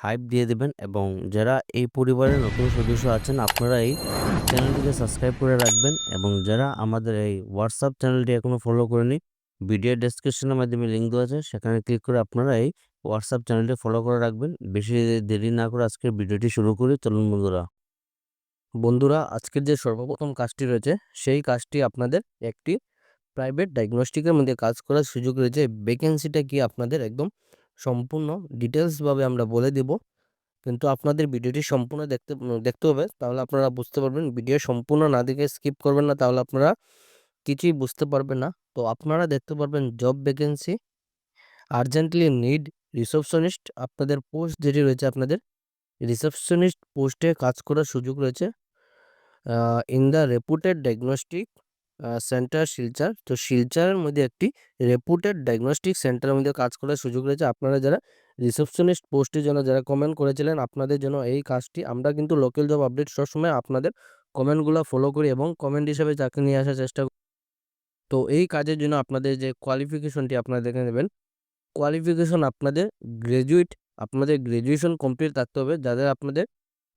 Hype দিয়ে দেবেন এবং যারা এই পরিবারের নতুন সদস্য আছেন, আপনারা এই চ্যানেলটিকে সাবস্ক্রাইব করে রাখবেন এবং যারা আমাদের এই হোয়াটসঅ্যাপ চ্যানেলটি এখনও ফলো করেনি ভিডিও ডেসক্রিপশনের মাধ্যমে লিঙ্ক দেওয়া আছে, সেখানে ক্লিক করে আপনারা এই হোয়াটসঅ্যাপ চ্যানেলটি ফলো করে রাখবেন। বেশি দেরি না করে আজকের ভিডিওটি শুরু করি। চলুন বন্ধুরা। বন্ধুরা, আজকের যে সর্বপ্রথম কাজটি রয়েছে, সেই কাজটি আপনাদের একটি প্রাইভেট ডায়াগনস্টিকের মধ্যে কাজ করার সুযোগ রয়েছে। ভ্যাকেন্সিটা কি আপনাদের একদম সম্পূর্ণ ডিটেলসভাবে আমরা বলে দেব। কিন্তু আপনাদের ভিডিওটি সম্পূর্ণ দেখতে দেখতে হবে, তাহলে আপনারা বুঝতে পারবেন। ভিডিও সম্পূর্ণ না দেখে স্কিপ করবেন না, তাহলে আপনারা কিছুই বুঝতে পারবেন না। তো আপনারা দেখতে পারবেন job vacancy urgently need receptionist আপনাদের পোস্ট যেটি রয়েছে আপনাদের রিসেপশনিস্ট পোস্টে কাজ করার সুযোগ রয়েছে। In the reputed diagnostic centre Silchar. তো শিলচারের মধ্যে একটি রেপুটেড ডায়াগনস্টিক সেন্টারের মধ্যে কাজ করার সুযোগ রয়েছে। আপনারা যারা রিসেপশনিস্ট পোস্টের জন্য যারা কমেন্ট করেছিলেন, আপনাদের জন্য এই কাজটি। আমরা কিন্তু লোকাল জব আপডেট সবসময় আপনাদের কমেন্টগুলো ফলো করি এবং কমেন্ট হিসেবে চাকরি নিয়ে আসার চেষ্টা করি। তো এই কাজের জন্য আপনাদের যে কোয়ালিফিকেশনটি আপনারা দেখে নেবেন। কোয়ালিফিকেশন আপনাদের গ্র্যাজুয়েট আপনাদের গ্র্যাজুয়েশন কমপ্লিট থাকতে হবে। যাদের আপনাদের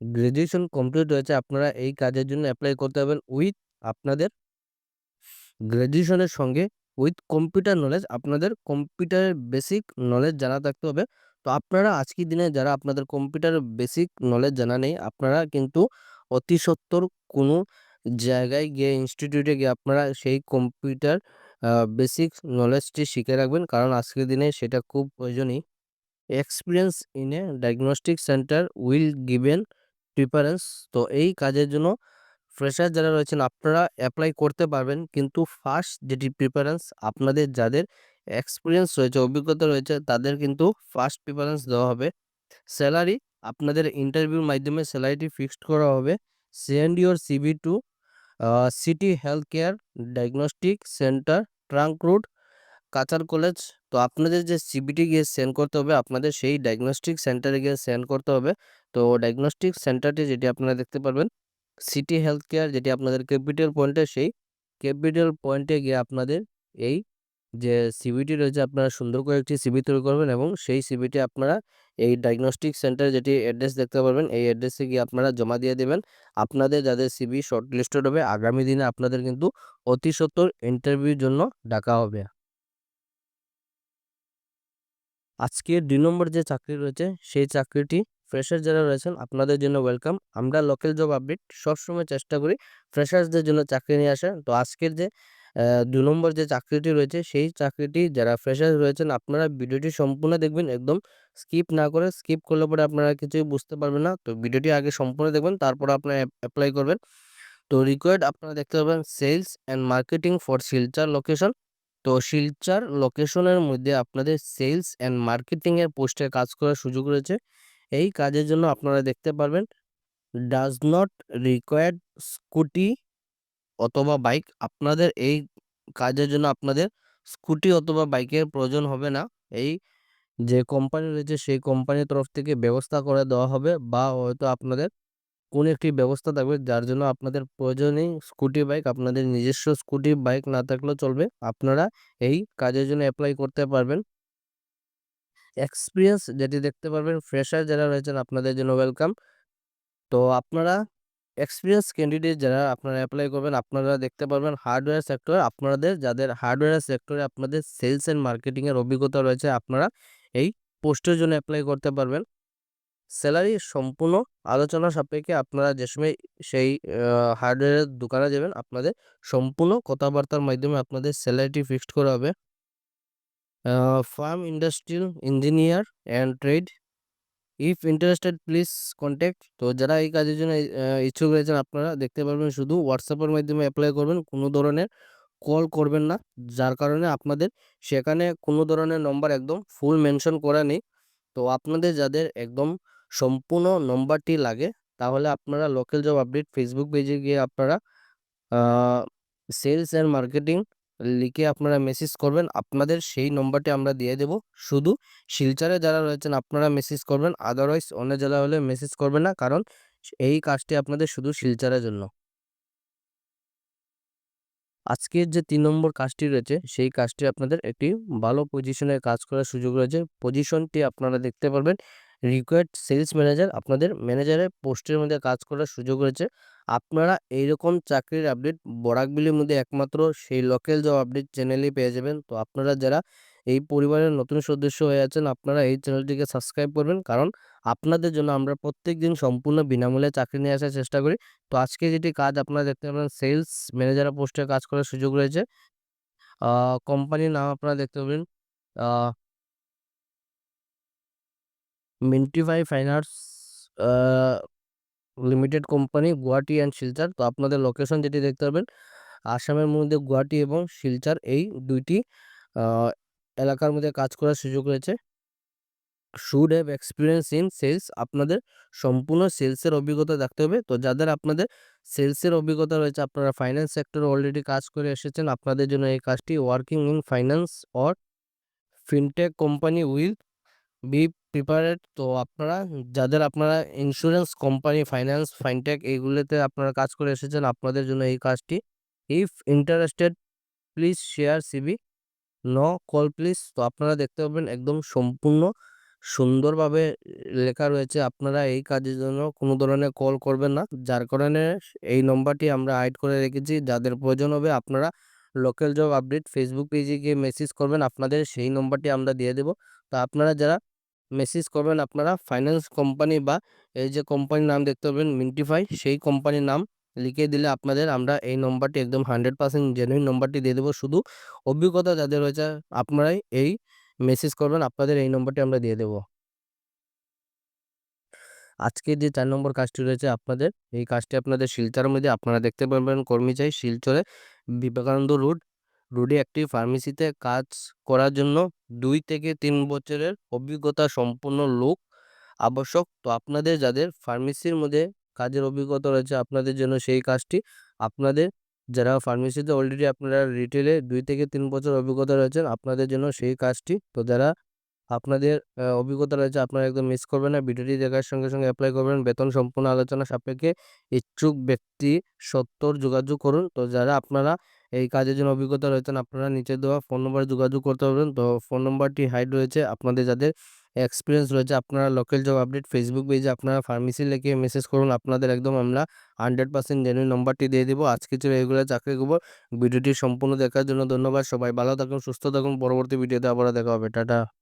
গ্র্যাজুয়েশন কমপ্লিট হয়েছে, আপনারা এই কাজের জন্য অ্যাপ্লাই করতে হবেন উইথ আপনাদের গ্র্যাজুয়েশনের সঙ্গে উইথ কম্পিউটার নলেজ আপনাদের কম্পিউটারের বেসিক নলেজ জানা থাকতে হবে। তো আপনারা আজকের দিনে যারা আপনাদের কম্পিউটারের বেসিক নলেজ জানা নেই, আপনারা কিন্তু অতি সত্বর কোনো জায়গায় গিয়ে ইনস্টিটিউটে গিয়ে আপনারা সেই কম্পিউটার বেসিক নলেজটি শিখে রাখবেন। কারণ আজকের দিনে সেটা খুব প্রয়োজনীয়। Experience in a diagnostic centre will given preference তো এই কাজের জন্য ফ্রেশার যারা রয়েছেন, আপনারা অ্যাপ্লাই করতে পারবেন। কিন্তু ফার্স্ট যেটি প্রিফারেন্স আপনাদের যাদের এক্সপিরিয়েন্স রয়েছে, অভিজ্ঞতা রয়েছে, তাদের কিন্তু ফার্স্ট প্রিফারেন্স দেওয়া হবে। স্যালারি আপনাদের ইন্টারভিউর মাধ্যমে স্যালারিটি ফিক্সড করা হবে। Send your CV to City Health Care diagnostic centre trunk route Cachar college তো আপনাদের যে সিবিটি গিয়ে সেন্ড করতে হবে, আপনাদের সেই ডায়াগনস্টিক সেন্টারে গিয়ে সেন্ড করতে হবে। তো ডায়াগনস্টিক সেন্টারটি যেটি আপনারা দেখতে পারবেন সিটি হেলথ কেয়ার যেটি আপনাদের ক্যাপিটাল পয়েন্টে সেই ক্যাপিটাল পয়েন্টে গিয়ে আপনাদের এই যে সিবিটি রয়েছে, আপনারা সুন্দর করে একটি সিবি তৈরি করবেন এবং সেই সিবিটি আপনারা এই ডায়াগনস্টিক সেন্টার যেটি অ্যাড্রেস দেখতে পারবেন, এই অ্যাড্রেসে গিয়ে আপনারা জমা দিয়ে দেবেন। আপনাদের যাদের সিবি শর্ট লিস্টেড হবে, আগামী দিনে আপনাদের কিন্তু অতি সত্তর ইন্টারভিউর জন্য ডাকা হবে। আজকের দুই নম্বর যে চাকরি রয়েছে, সেই চাকরিটি ফ্রেশার যারা রয়েছেন, আপনাদের জন্য ওয়েলকাম আমরা লোকাল জব আপডেট সবসময় চেষ্টা করি ফ্রেশার্সদের জন্য চাকরি নিয়ে আসা তো আজকের যে দু নম্বর যে চাকরিটি রয়েছে, সেই চাকরিটি যারা ফ্রেশার্স রয়েছেন, আপনারা ভিডিওটি সম্পূর্ণ দেখবেন, একদম স্কিপ না করে স্কিপ করলে পরে আপনারা কিছুই বুঝতে পারবেন না। তো ভিডিওটি আগে সম্পূর্ণ দেখবেন, তারপর আপনারা অ্যাপ্লাই করবেন। তো রিকোয়ার্ড আপনারা দেখতে পাবেন sales and marketing for Silchar location তো শিলচার লোকেশনের মধ্যে আপনাদের সেলস অ্যান্ড মার্কেটিংয়ের পোস্টে কাজ করার সুযোগ রয়েছে। এই কাজের জন্য আপনারা দেখতে পারবেন ডাজ নট রিকোয়ার্ড স্কুটি অথবা বাইক আপনাদের এই কাজের জন্য আপনাদের স্কুটি অথবা বাইকের প্রয়োজন হবে না। এই যে কোম্পানি রয়েছে, সেই কোম্পানির তরফ থেকে ব্যবস্থা করে দেওয়া হবে বা হয়তো আপনাদের কোন একটি ব্যবস্থা থাকবে যার জন্য আপনাদের প্রয়োজন নেই স্কুটি বাইক আপনাদের নিজস্ব স্কুটি বাইক না থাকলেও চলবে। আপনারা এই কাজের জন্য অ্যাপ্লাই করতে পারবেন। এক্সপিরিয়েন্স যেটি দেখতে পারবেন ফ্রেশার যারা রয়েছেন আপনাদের জন্য ওয়েলকাম তো আপনারা এক্সপিরিয়েন্স ক্যান্ডিডেট যারা আপনারা অ্যাপ্লাই করবেন, আপনারা দেখতে পারবেন হার্ডওয়্যার সেক্টর আপনাদের, যাদের হার্ডওয়্যার সেক্টরে আপনাদের সেলস অ্যান্ড মার্কেটিংয়ের অভিজ্ঞতা রয়েছে, আপনারা এই পোস্টের জন্য অ্যাপ্লাই করতে পারবেন। স্যালারি সম্পূর্ণ আলোচনা সাপেক্ষে আপনারা যে সময় সেই হার্ডওয়্যারের দোকানে যাবেন, আপনাদের সম্পূর্ণ কথাবার্তার মাধ্যমে আপনাদের স্যালারিটি ফিক্সড করা হবে। Firm industrial engineer and trade if interested please contact তো যারা এই কাজের জন্য ইচ্ছুক রয়েছেন, আপনারা দেখতে পারবেন শুধু হোয়াটসঅ্যাপের মাধ্যমে অ্যাপ্লাই করবেন, কোনো ধরনের কল করবেন না। যার কারণে আপনাদের সেখানে কোনো ধরনের নম্বর একদম ফুল মেনশন করা নেই। তো আপনাদের যাদের একদম সম্পূর্ণ নম্বরটি লাগে, তাহলে আপনারা লোকাল জব আপডেট ফেসবুক পেজে গিয়ে আপনারা সেলস অ্যান্ড মার্কেটিং লিখে আপনারা মেসেজ করবেন। আপনাদের সেই নম্বরটি আমরা দিয়ে দেব। শুধু শিলচরে যারা রয়েছেন, আপনারা মেসেজ করবেন। আদারওয়াইজ অন্য জেলা হলে মেসেজ করবেন না, কারণ এই কাজটি আপনাদের শুধু শিলচরের জন্য। আজকের যে তিন নম্বর কাজটি রয়েছে, সেই কাজটি আপনাদের একটি ভালো পজিশনে কাজ করার সুযোগ রয়েছে। পজিশনটি আপনারা দেখতে পারবেন। রিকোয়ার্ড সেলস ম্যানেজার আপনাদের ম্যানেজারের পোস্টের মধ্যে কাজ করার সুযোগ রয়েছে। আপনারা এইরকম চাকরির আপডেট বরাকবিলির মধ্যে একমাত্র সেই লোকাল জব আপডেট চ্যানেলেই পেয়ে যাবেন। তো আপনারা যারা এই পরিবারের নতুন সদস্য হয়ে আছেন, আপনারা এই চ্যানেলটিকে সাবস্ক্রাইব করবেন। কারণ আপনাদের জন্য আমরা প্রত্যেক দিন সম্পূর্ণ বিনামূল্যে চাকরি নিয়ে আসার চেষ্টা করি। তো আজকে যেটি কাজ আপনারা দেখতে পাবেন সেলস ম্যানেজার পোস্টে কাজ করার সুযোগ রয়েছে। কোম্পানির নাম আপনারা দেখতে পাবেন Mintifi finance limited company Guwahati and Silchar তো আপনাদের লোকেশন যেটি দেখতে পাবেন আসামের মধ্যে গুয়াহাটি এবং শিলচর এই দুইটি এলাকার মধ্যে কাজ করার সুযোগ রয়েছে। Should have experience in sales আপনাদের সম্পূর্ণ সেলসের অভিজ্ঞতা থাকতে হবে। তো যাদের আপনাদের সেলসের অভিজ্ঞতা রয়েছে, আপনারা ফাইন্যান্স সেক্টরে অলরেডি কাজ করে এসেছেন, আপনাদের জন্য এই কাজটি working in finance or fintech company will be prepared তো আপনারা, যাদের আপনারা ইন্স্যুরেন্স কোম্পানি ফাইন্যান্স ফাইনটেক এইগুলোতে আপনারা কাজ করে এসেছেন, আপনাদের জন্য এই কাজটি। If interested please share CV on call please তো আপনারা দেখতে পাবেন একদম সম্পূর্ণ সুন্দরভাবে লেখা রয়েছে, আপনারা এই কাজের জন্য কোনো ধরনের কল করবেন না। যার কারণে এই নম্বরটি আমরা হাইড করে রেখেছি, যাদের প্রয়োজন হবে আপনারা লোকাল জব আপডেট ফেসবুক পেজে গিয়ে মেসেজ করবেন, আপনাদের সেই নম্বরটি আমরা দিয়ে দেব। তো আপনারা যারা মেসেজ করবেন, আপনারা ফাইন্যান্স কোম্পানি বা এই যে কোম্পানির নাম দেখতে পাবেন মিন্টিফাই সেই কোম্পানির নাম লিখে দিলে আপনাদের আমরা এই নম্বরটি একদম হান্ড্রেড পার্সেন্ট জেনুইন নম্বরটি দিয়ে দেবো। শুধু অভিজ্ঞতা যাদের রয়েছে, আপনারাই এই মেসেজ করবেন, আপনাদের এই নম্বরটি আমরা দিয়ে দেব। আজকে যে চার নম্বর কাজটি রয়েছে আপনাদের, এই কাজটি আপনাদের শিলচরের মধ্যে আপনারা দেখতে পারবেন কর্মী চাই শিলচরে বিবেকানন্দ রোড। রোডে একটি ফার্মেসিতে কাজ করার জন্য দুই থেকে তিন বছরের অভিজ্ঞতা সম্পন্ন লোক আবশ্যক। তো আপনাদের যাদের ফার্মেসির মধ্যে কাজের অভিজ্ঞতা রয়েছে আপনাদের জন্য সেই কাজটি আপনাদের যারা ফার্মেসিতে অলরেডি আপনারা রিটেলে দুই থেকে তিন বছর অভিজ্ঞতা রয়েছেন আপনাদের জন্য সেই কাজটি। তো যারা আপনাদের অভিজ্ঞতা রয়েছে, আপনারা একদম মিস করবেন না। ভিডিওটি দেখার সঙ্গে সঙ্গে অ্যাপ্লাই করবেন। বেতন সম্পূর্ণ আলোচনা সাপেক্ষে ইচ্ছুক ব্যক্তি সত্তর যোগাযোগ করুন। তো যারা আপনারা এই কাজের জন্য অভিজ্ঞতা রয়েছেন, আপনারা নিচে দেওয়া ফোন নম্বরে যোগাযোগ করতে পারবেন। তো ফোন নম্বরটি হাইড রয়েছে। আপনাদের যাদের এক্সপিরিয়েন্স রয়েছে, আপনারা লোকাল জব আপডেট ফেসবুক পেজে আপনারা ফার্মেসি লিখে মেসেজ করুন। আপনাদের একদম আমরা হান্ড্রেড পার্সেন্ট জেনুইন নম্বরটি দিয়ে দেবো। আজকে ছিল এগুলো চাকরি খবর। ভিডিওটি সম্পূর্ণ দেখার জন্য ধন্যবাদ। সবাই ভালো থাকুন, সুস্থ থাকুন। পরবর্তী ভিডিওতে আবার দেখা হবে। টাটা।